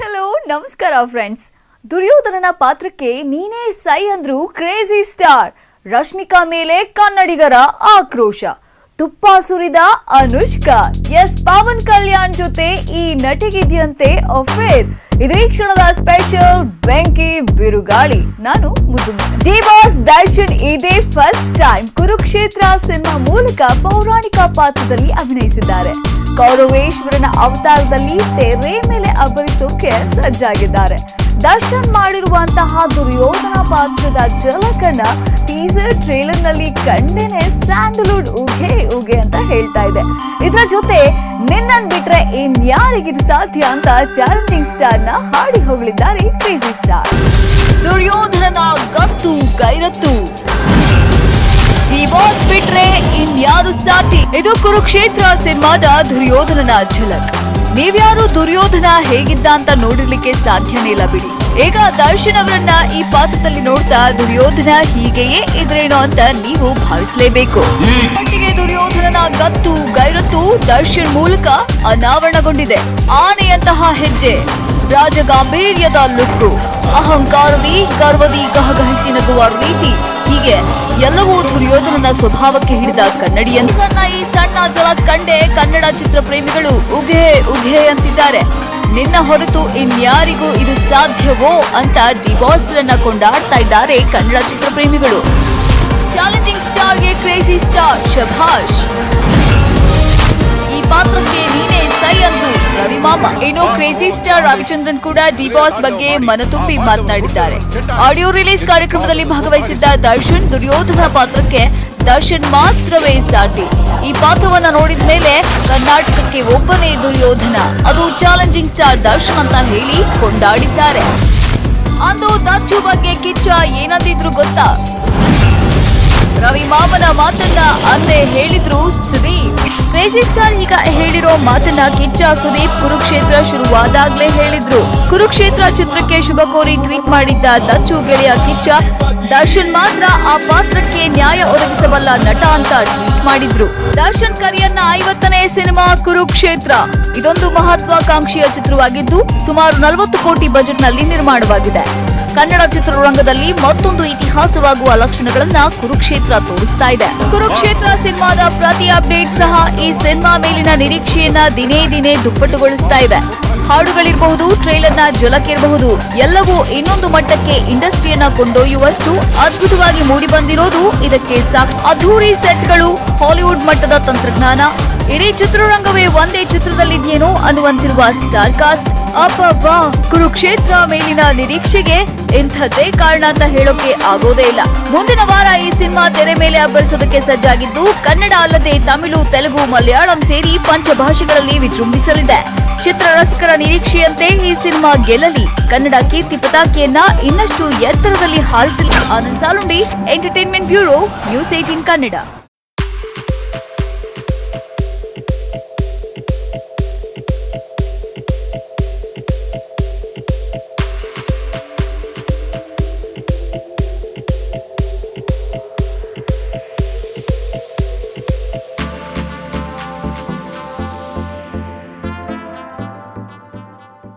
Hello ನಮಸ್ಕಾರ friends ದುರ್ಯೋಧನನ ಪಾತ್ರಕ್ಕೆ ನೀನೇ ಸೈ ಅಂದ್ರು ಕ್ರೇಜಿ ಸ್ಟಾರ್ ರಶ್ಮಿಕಾ ಮೇಲೆ ಕನ್ನಡಿಗರ ಆಕ್ರೋಶ. ತುಪ್ಪ ಸುರಿದ ಅನುಷ್ಕಾ. ಎಸ್ ಪವನ್ ಕಲ್ಯಾಣ್ ಜೊತೆ ಈ ನಟಿಗಿದೆಯಂತೆ ಅಫೇರ್ ಇದೇ ಕ್ಷಣದ ಸ್ಪೆಷಲ್ ಬೆಂಕಿ ಬಿರುಗಾಳಿ. ನಾನು ಡಿ ಬಾಸ್ ದರ್ಶನ್ ಇದೇ ಫಸ್ಟ್ ಟೈಮ್ ಕುರುಕ್ಷೇತ್ರ ಸಿನಿಮಾ ಮೂಲಕ ಪೌರಾಣಿಕ ಪಾತ್ರದಲ್ಲಿ ಅಭಿನಯಿಸಿದ್ದಾರೆ. ಕೌರವೇಶ್ವರನ ಅವತಾರದಲ್ಲಿ ತೆರೆ ಮೇಲೆ ಅಬ್ಬರಿಸೋಕೆ ಸಜ್ಜಾಗಿದ್ದಾರೆ. ದರ್ಶನ್ ಮಾಡಿರುವಂತಹ ದುರ್ಯೋಧನ ಪಾತ್ರದ ಝಲಕನ್ನ ಟೀಸರ್ ಟ್ರೇಲರ್ನಲ್ಲಿ ಕಂಡೇನೆ ಸ್ಯಾಂಡಲ್ವುಡ್ ಉಗೆ ಉಗೆ ಅಂತ ಹೇಳ್ತಾ ಇದೆ. ಇದರ ಜೊತೆ ನಿನ್ನನ್ ಬಿಟ್ರೆ ಇನ್ಯಾರಿಗಿದು ಸಾಧ್ಯ ಅಂತ ಚಾಲೆಂಜಿಂಗ್ ಸ್ಟಾರ್ನ ಹಾಡಿ ಹೋಗಲಿದ್ದಾರೆ ಕ್ರೇಜಿ ಸ್ಟಾರ್ ದುರ್ಯೋಧನನ ಗತ್ತು ಗೈರತ್ತು. ಜೀವ ಬಿಟ್ರೆ ಇನ್ಯಾರು ಸಾಟಿ ಇದು ಕುರುಕ್ಷೇತ್ರ ಸಿನಿಮಾದ ದುರ್ಯೋಧನನ ಝಲಕ್. ನೀವ್ಯಾರು ದುರ್ಯೋಧನ ಹೇಗಿದ್ದ ಅಂತ ನೋಡಿರ್ಲಿಕ್ಕೆ ಸಾಧ್ಯನೇ ಇಲ್ಲ ಬಿಡಿ. ಈಗ ದರ್ಶನ್ ಅವರನ್ನ ಈ ಪಾತ್ರದಲ್ಲಿ ನೋಡ್ತಾ ದುರ್ಯೋಧನ ಹೀಗೆಯೇ ಇದ್ರೇನು ಅಂತ ನೀವು ಭಾವಿಸಲೇಬೇಕು. ಒಟ್ಟಿಗೆ ದುರ್ಯೋಧನನ ಗತ್ತು ಗೈರತ್ತು ದರ್ಶನ್ ಮೂಲಕ ಅನಾವರಣಗೊಂಡಿದೆ. ಆನೆಯಂತಹ ಹೆಜ್ಜೆ. ರಾಜಗಾಂಭೀರ್ಯದ ಲುಕ್ಕು. ಅಹಂಕಾರದಿ ಗರ್ವದಿ ಗಹಗಹಿಸಿ ನಗುವ ರೀತಿ. ಹೀಗೆ ಎಲ್ಲವೂ ದುರ್ಯೋಧನನ ಸ್ವಭಾವಕ್ಕೆ ಹಿಡಿದ ಕನ್ನಡಿಯನ್ ಸಣ್ಣ ಈ ಸಣ್ಣ ಜಲ ಕಂಡೆ ಕನ್ನಡ ಚಿತ್ರ ಪ್ರೇಮಿಗಳು ಉಘೆ ಉಘೆ ಅಂತಿದ್ದಾರೆ. ನಿನ್ನ ಹೊರತು ಇನ್ಯಾರಿಗೂ ಇದು ಸಾಧ್ಯವೋ ಅಂತ ಡಿವಾರ್ಸ್ ರನ್ನ ಕೊಂಡಾಡ್ತಾ ಇದ್ದಾರೆ ಕನ್ನಡ ಚಿತ್ರ ಪ್ರೇಮಿಗಳು ಚಾಲೆಂಜಿಂಗ್ ಸ್ಟಾರ್ಗೆ ಕ್ರೇಜಿ ಸ್ಟಾರ್ ಶಭಾಷ್. ಈ ಪಾತ್ರಕ್ಕೆ ನೀನೇ ಸೈ ಅಂದ್ರು. ರವಿ ಮಾಮ. ಇನ್ನು ಕ್ರೇಜಿ ಸ್ಟಾರ್ ರವಿಚಂದ್ರನ್ ಕೂಡ ಡಿ ಬಾಸ್ ಬಗ್ಗೆ ಮನತುಂಬಿ ಮಾತನಾಡಿದ್ದಾರೆ. ಆಡಿಯೋ ರಿಲೀಸ್ ಕಾರ್ಯಕ್ರಮದಲ್ಲಿ ಭಾಗವಹಿಸಿದ್ದ ದರ್ಶನ್ ದುರ್ಯೋಧನ ಪಾತ್ರಕ್ಕೆ ದರ್ಶನ್ ಮಾತ್ರವೇ ಸಾಟಿ. ಈ ಪಾತ್ರವನ್ನ ನೋಡಿದ ಮೇಲೆ ಕರ್ನಾಟಕಕ್ಕೆ ಒಬ್ಬನೇ ದುರ್ಯೋಧನ. ಅದು ಚಾಲೆಂಜಿಂಗ್ ಸ್ಟಾರ್ ದರ್ಶನ್ ಅಂತ ಹೇಳಿ ಕೊಂಡಾಡಿದ್ದಾರೆ. ಅಂದು ದರ್ಜು ಬಗ್ಗೆ ಕಿಚ್ಚ ಏನಂದಿದ್ರು ಗೊತ್ತಾ? ರವಿ ಮಾಮನ ಮಾತನ್ನ ಅಲ್ಲೇ ಹೇಳಿದ್ರು ಸುದೀಪ್. ಕ್ರೇಜಿ ಸ್ಟಾರ್ ಈಗ ಹೇಳಿರೋ ಮಾತನ್ನ ಕಿಚ್ಚ ಸುದೀಪ್ ಕುರುಕ್ಷೇತ್ರ ಶುರುವಾದಾಗ್ಲೇ ಹೇಳಿದ್ರು. ಕುರುಕ್ಷೇತ್ರ ಚಿತ್ರಕ್ಕೆ ಶುಭ ಕೋರಿ ಟ್ವೀಟ್ ಮಾಡಿದ್ದ ದಚ್ಚು ಗೆಳೆಯ ಕಿಚ್ಚ, ದರ್ಶನ್ ಮಾತ್ರ ಆ ಪಾತ್ರಕ್ಕೆ ನ್ಯಾಯ ಒದಗಿಸಬಲ್ಲ ನಟ ಅಂತ ಟ್ವೀಟ್ ಮಾಡಿದ್ರು. ದರ್ಶನ್ ಕರಿಯನ್ನ ಐವತ್ತನೇ ಸಿನಿಮಾ ಕುರುಕ್ಷೇತ್ರ. ಇದೊಂದು ಮಹತ್ವಾಕಾಂಕ್ಷೆಯ ಚಿತ್ರವಾಗಿದ್ದು, ಸುಮಾರು ನಲವತ್ತು ಕೋಟಿ ಬಜೆಟ್ನಲ್ಲಿ ನಿರ್ಮಾಣವಾಗಿದೆ. ಕನ್ನಡ ಚಿತ್ರರಂಗದಲ್ಲಿ ಮತ್ತೊಂದು ಇತಿಹಾಸವಾಗುವ ಲಕ್ಷಣಗಳನ್ನ ಕುರುಕ್ಷೇತ್ರ ತೋರಿಸ್ತಾ ಇದೆ. ಕುರುಕ್ಷೇತ್ರ ಸಿನಿಮಾದ ಪ್ರತಿ ಅಪ್ಡೇಟ್ ಸಹ ಈ ಸಿನಿಮಾ ಮೇಲಿನ ನಿರೀಕ್ಷೆಯನ್ನ ದಿನೇ ದಿನೇ ದುಪ್ಪಟ್ಟುಗೊಳಿಸ್ತಾ ಇದೆ. ಹಾಡುಗಳಿರಬಹುದು, ಟ್ರೈಲರ್ನ ಜಲಕ್ಕಿರಬಹುದು ಎಲ್ಲವೂ ಇನ್ನೊಂದು ಮಟ್ಟಕ್ಕೆ ಇಂಡಸ್ಟ್ರಿಯನ್ನ ಕೊಂಡೊಯ್ಯುವಷ್ಟು ಅದ್ಭುತವಾಗಿ ಮೂಡಿಬಂದಿರೋದು ಇದಕ್ಕೆ ಸಾಕು. ಅದ್ಧೂರಿ ಸೆಟ್ಗಳು ಹಾಲಿವುಡ್ ಮಟ್ಟದ ತಂತ್ರಜ್ಞಾನ. ಇಡೀ ಚಿತ್ರರಂಗವೇ ಒಂದೇ ಚಿತ್ರದಲ್ಲಿದೆಯೇನೋ ಅನ್ನುವಂತಿರುವ ಸ್ಟಾರ್ ಕಾಸ್ಟ್ ಅಬ್ಬಬ್ಬಾ ಕುರುಕ್ಷೇತ್ರ ಮೇಲಿನ ನಿರೀಕ್ಷೆಗೆ ಇಂಥದ್ದೇ ಕಾರಣ ಅಂತ ಹೇಳೋಕೆ ಆಗೋದೇ ಇಲ್ಲ. ಮುಂದಿನ ವಾರ ಈ ಸಿನಿಮಾ ತೆರೆ ಮೇಲೆ ಅಬ್ಬರಿಸೋದಕ್ಕೆ ಸಜ್ಜಾಗಿದ್ದು, ಕನ್ನಡ ಅಲ್ಲದೆ ತಮಿಳು, ತೆಲುಗು, ಮಲಯಾಳಂ ಸೇರಿ ಪಂಚಭಾಷೆಗಳಲ್ಲಿ ವಿಜೃಂಭಿಸಲಿದೆ. ಚಿತ್ರ ರಸಿಕರ ನಿರೀಕ್ಷೆಯಂತೆ ಈ ಸಿನಿಮಾ ಗೆಲ್ಲಲಿ. ಕನ್ನಡ ಕೀರ್ತಿ ಪತಾಕೆಯನ್ನ ಇನ್ನಷ್ಟು ಎತ್ತರದಲ್ಲಿ ಹಾರಿಸಲಿ. Anand Salundi entertainment bureau news eighteen Kannada.